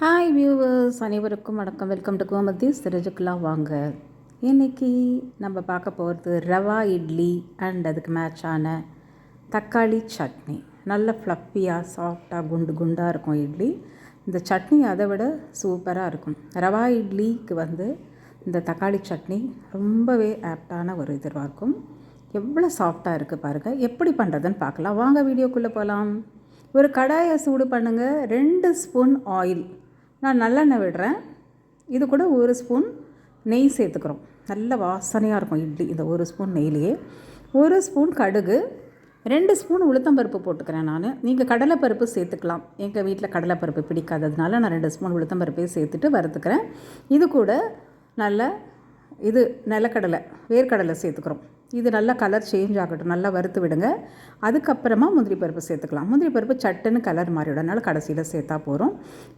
Hi viewers அனைவருக்கும் வணக்கம். Welcome to Gomathi சிறஜுக்குலாம் வாங்க. இன்றைக்கி நம்ம பார்க்க போகிறது ரவா இட்லி அண்ட் அதுக்கு மேட்சான தக்காளி சட்னி. நல்ல ஃப்ளப்பியாக சாஃப்டாக குண்டு குண்டாக இருக்கும் இட்லி. இந்த சட்னி அதை விட சூப்பராக இருக்கும். ரவா இட்லிக்கு வந்து இந்த தக்காளி சட்னி ரொம்பவே ஆப்டான ஒரு இதுவாக இருக்கும் எவ்வளோ சாஃப்டாக இருக்குது பாருங்கள் எப்படி பண்ணுறதுன்னு பார்க்கலாம். வாங்க வீடியோக்குள்ளே போகலாம் ஒரு கடாயை சூடு பண்ணுங்கள் ரெண்டு ஸ்பூன் ஆயில் நான் நல்லெண்ணெய் விடுறேன். இது கூட ஒரு ஸ்பூன் நெய் சேர்த்துக்கிறோம். நல்ல வாசனையாக இருக்கும் இட்லி இந்த ஒரு ஸ்பூன் நெய்லேயே. ஒரு ஸ்பூன் கடுகு ரெண்டு ஸ்பூன் உளுத்தம்பருப்பு போட்டுக்கிறேன் நான். நீங்கள் கடலைப்பருப்பு சேர்த்துக்கலாம். எங்கள் வீட்டில் கடலைப்பருப்பு பிடிக்காததுனால நான் ரெண்டு ஸ்பூன் உளுத்தம்பருப்பையும் சேர்த்துட்டு வறுத்துக்கிறேன். இது கூட நல்ல இது நிலக்கடலை வேர்க்கடலை சேர்த்துக்கிறோம். இது நல்லா கலர் சேஞ்ச் ஆகட்டும். நல்லா வறுத்து விடுங்க. அதுக்கப்புறமா முந்திரி பருப்பு சேர்த்துக்கலாம். முந்திரி பருப்பு சட்டுன்னு கலர் மாறிவிடும் அதனால் கடைசியில் சேர்த்தா போகிறோம்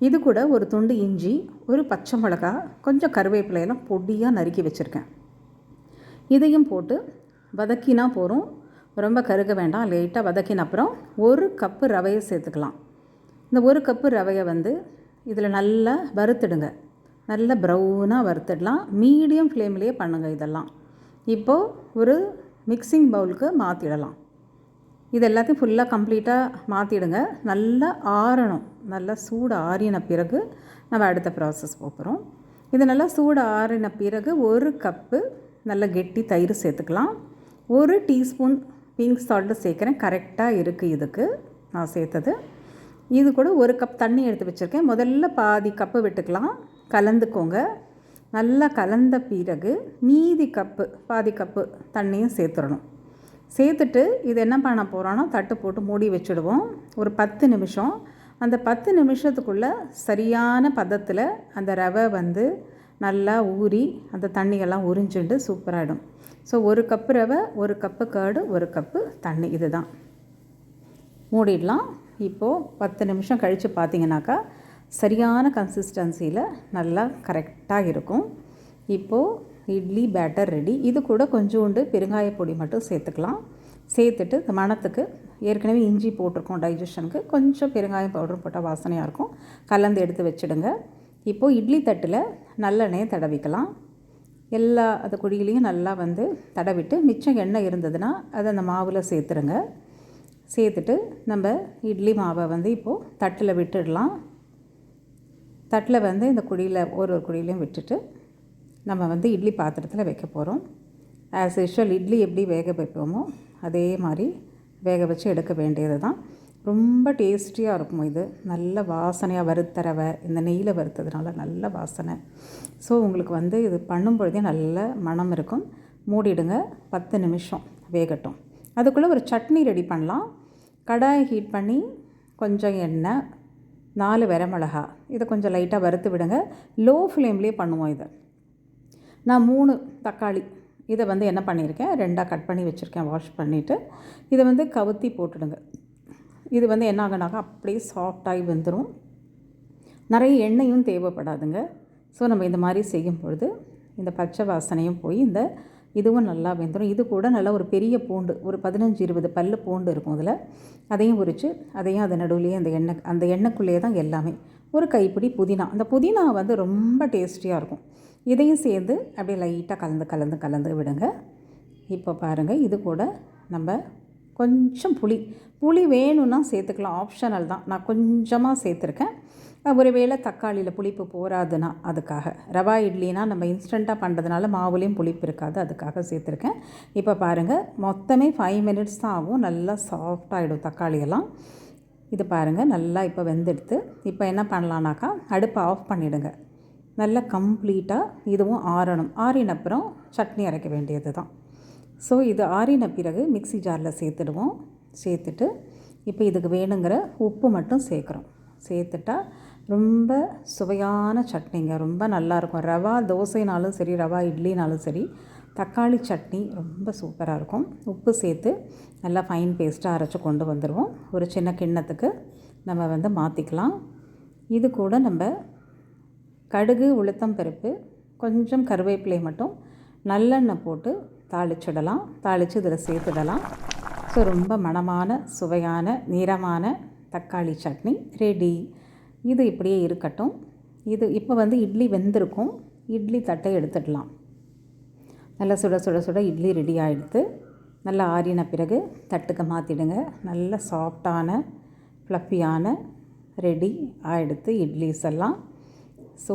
இது கூட ஒரு துண்டு இஞ்சி ஒரு பச்சை மிளகா கொஞ்சம் கருவேப்பிலையெல்லாம் பொடியாக நறுக்கி வச்சுருக்கேன். இதையும் போட்டு வதக்கினா போகிறோம் ரொம்ப கருக வேண்டாம். லைட்டாக வதக்கின அப்புறம் ஒரு கப்பு ரவையை சேர்த்துக்கலாம். இந்த ஒரு கப்பு ரவையை வந்து இதில் நல்லா வறுத்துடுங்க. நல்லா ப்ரௌனாக வறுத்துடலாம். மீடியம் ஃப்ளேம்லேயே பண்ணுங்கள் இதெல்லாம். இப்போது ஒரு மிக்சிங் பவுலுக்கு மாற்றிடலாம் இது எல்லாத்தையும் ஃபுல்லாக கம்ப்ளீட்டாக மாற்றிடுங்க நல்லா ஆறணும். நல்லா சூடு ஆறின பிறகு நம்ம அடுத்த ப்ராசஸ் போகிறோம் இது நல்லா சூடு ஆறின பிறகு ஒரு கப்பு நல்ல கெட்டி தயிர் சேர்த்துக்கலாம். ஒரு டீஸ்பூன் பிங்க் சால்ட்டு சேர்க்குறேன். கரெக்டாக இருக்குது இதுக்கு. நான் சேர்த்தது. இது கூட ஒரு கப் தண்ணி எடுத்து வச்சுருக்கேன். முதல்ல பாதி கப்பு விட்டுக்கலாம். கலந்துக்கோங்க. நல்லா கலந்த பிறகு மீதி கப்பு பாதி கப்பு தண்ணியும் சேர்த்துடணும். சேர்த்துட்டு இது என்ன பண்ண போகிறோன்னா தட்டு போட்டு மூடி வச்சுடுவோம். ஒரு பத்து நிமிஷம். அந்த பத்து நிமிஷத்துக்குள்ளே சரியான பதத்தில் அந்த ரவை வந்து நல்லா ஊறி அந்த தண்ணியெல்லாம் உறிஞ்சுண்டு சூப்பராகிடும் ஸோ ஒரு கப்பு ரவை ஒரு கப்பு கேடு ஒரு கப்பு தண்ணி. இதுதான். மூடிடலாம். இப்போது பத்து நிமிஷம் கழித்து பார்த்தீங்கன்னாக்கா சரியான கன்சிஸ்டன்சியில் நல்லா கரெக்டாக இருக்கும். இப்போது இட்லி பேட்டர் ரெடி இது கூட கொஞ்சோண்டு பெருங்காய பொடி மட்டும் சேர்த்துக்கலாம். சேர்த்துட்டு மணத்துக்கு ஏற்கனவே இஞ்சி போட்டிருக்கோம் டைஜஷனுக்கு கொஞ்சம் பெருங்காயம் பவுடர் போட்டால் வாசனையாக இருக்கும். கலந்து எடுத்து வச்சுடுங்க. இப்போது இட்லி தட்டில் நல்லெண்ணெயை தடவிக்கலாம். எல்லா அது குழியிலையும் நல்லா வந்து தடவிட்டு மிச்சம் எண்ணெய் இருந்ததுன்னா அதை அந்த மாவில் சேர்த்துருங்க. சேர்த்துட்டு நம்ம இட்லி மாவை வந்து இப்போது தட்டில் விட்டுடலாம். தட்டில் வந்து இந்த குழியில் ஒரு ஒரு குழியிலையும் விட்டுட்டு நம்ம வந்து இட்லி பாத்திரத்தில் வைக்க போகிறோம் ஆஸ் யூஷுவல் இட்லி எப்படி வேக வைப்போமோ அதே மாதிரி வேக வச்சு எடுக்க வேண்டியது தான் ரொம்ப டேஸ்டியாக இருக்கும் இது. நல்ல வாசனையாக வறுத்தரவை இந்த நெய்யில் வறுத்ததுனால நல்ல வாசனை. ஸோ உங்களுக்கு வந்து இது பண்ணும் பொழுதே நல்ல மனம் இருக்கும். மூடிடுங்க. பத்து நிமிஷம் வேகட்டும். அதுக்குள்ளே ஒரு சட்னி ரெடி பண்ணலாம். கடாயை ஹீட் பண்ணி கொஞ்சம் எண்ணெய் நாலு வரமிளகா இதை கொஞ்சம் லைட்டாக வறுத்து விடுங்க. லோ ஃப்ளேம்லேயே பண்ணுவோம் இதை. நான் மூணு தக்காளி. இதை வந்து என்ன பண்ணியிருக்கேன்? ரெண்டாக கட் பண்ணி வச்சுருக்கேன். வாஷ் பண்ணிவிட்டு இதை வந்து கவுத்தி போட்டுடுங்க. இது வந்து என்ன ஆகுனாக்கா அப்படியே சாஃப்டாகி வந்துடும் நிறைய எண்ணெயும் தேவைப்படாதுங்க. ஸோ நம்ம இந்த மாதிரி செய்யும் பொழுது இந்த பச்சை வாசனையும் போய் இந்த இதுவும் நல்லா வெந்துடும் இது கூட நல்லா ஒரு பெரிய பூண்டு ஒரு பதினஞ்சு இருபது பல் பூண்டு இருக்கும் அதில். அதையும் உரித்து அதையும் அது நடுவுலேயே அந்த எண்ணெய் அந்த எண்ணெய்க்குள்ளேயே தான் எல்லாமே. ஒரு கைப்பிடி புதினா. அந்த புதினா வந்து ரொம்ப டேஸ்டியாக இருக்கும். இதையும் சேர்ந்து அப்படியே லைட்டாக கலந்து கலந்து கலந்து விடுங்க. இப்போ பாருங்கள் இது கூட நம்ம கொஞ்சம் புளி புளி வேணும்னா சேர்த்துக்கலாம். ஆப்ஷனல் தான். நான் கொஞ்சமாக சேர்த்துருக்கேன். ஒருவேளை தக்காளியில் புளிப்பு போகாதுன்னா அதுக்காக. ரவா இட்லினா நம்ம இன்ஸ்டண்ட்டாக பண்ணுறதுனால மாவுலேயும் புளிப்பு இருக்காது. அதுக்காக சேர்த்துருக்கேன். இப்போ பாருங்கள் மொத்தமே ஃபைவ் மினிட்ஸ் தான் ஆகும். நல்லா சாஃப்டாகிடும் தக்காளியெல்லாம். இது பாருங்கள் நல்லா இப்போ வெந்தெடுத்து. இப்போ என்ன பண்ணலான்னாக்கா அடுப்பை ஆஃப் பண்ணிவிடுங்க நல்லா கம்ப்ளீட்டாக இதுவும் ஆறணும். ஆறின அப்புறம் சட்னி அரைக்க வேண்டியது தான் ஸோ இது ஆறின பிறகு மிக்சி ஜாரில் சேர்த்துடுவோம். சேர்த்துட்டு இப்போ இதுக்கு வேணுங்கிற உப்பு மட்டும் சேர்க்குறோம். சேர்த்துட்டா ரொம்ப சுவையான சட்னிங்க. ரொம்ப நல்லாயிருக்கும் ரவா தோசைனாலும் சரி ரவா இட்லினாலும் சரி தக்காளி சட்னி ரொம்ப சூப்பராக இருக்கும். உப்பு சேர்த்து நல்லா ஃபைன் பேஸ்ட்டாக அரைச்சி கொண்டு வந்துடுவோம் ஒரு சின்ன கிண்ணத்துக்கு நம்ம வந்து மாற்றிக்கலாம் இது கூட நம்ம கடுகு உளுத்தம் பருப்பு கொஞ்சம் கருவேப்பிலை மட்டும் நல்லெண்ணெய் போட்டு தாளிச்சிடலாம். தாளித்து இதில் சேர்த்துடலாம். ஸோ ரொம்ப மணமான சுவையான நிறமான தக்காளி சட்னி ரெடி இது இப்படியே இருக்கட்டும். இது இப்போ வந்து இட்லி வெந்திருக்கும். இட்லி தட்டை எடுத்துடலாம். நல்லா சுட சுட சுட இட்லி ரெடி ஆகிடுத்து நல்லா ஆறின பிறகு தட்டுக்கு மாற்றிடுங்க நல்ல சாஃப்டான ஃப்ளஃபியான ரெடி ஆகிடுத்து இட்லிஸ் எல்லாம். ஸோ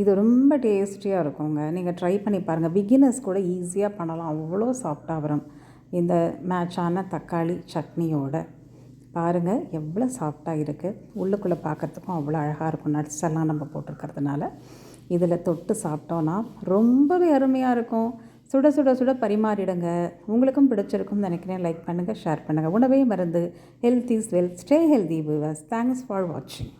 இது ரொம்ப டேஸ்டியாக இருக்குங்க. நீங்கள் ட்ரை பண்ணி பாருங்கள் பிகினர்ஸ் கூட ஈஸியாக பண்ணலாம். அவ்வளோ சாஃப்டாக வரும். இந்த மேட்சான தக்காளி சட்னியோட பாருங்கள் எவ்வளோ சாஃப்டாக இருக்குது உள்ளுக்குள்ளே பார்க்குறதுக்கும் அவ்வளோ அழகாக இருக்கும். நட்ஸ் எல்லாம் நம்ம போட்டிருக்கிறதுனால. இதில் தொட்டு சாப்பிட்டோன்னா ரொம்பவே அருமையாக இருக்கும். சுட சுட சுட பரிமாறிடுங்க. உங்களுக்கும் பிடிச்சிருக்கும்னு நினைக்கிறேன். லைக் பண்ணுங்கள் ஷேர் பண்ணுங்கள் உணவே மருந்து. Health is wealth stay healthy viewers thanks for வாட்சிங்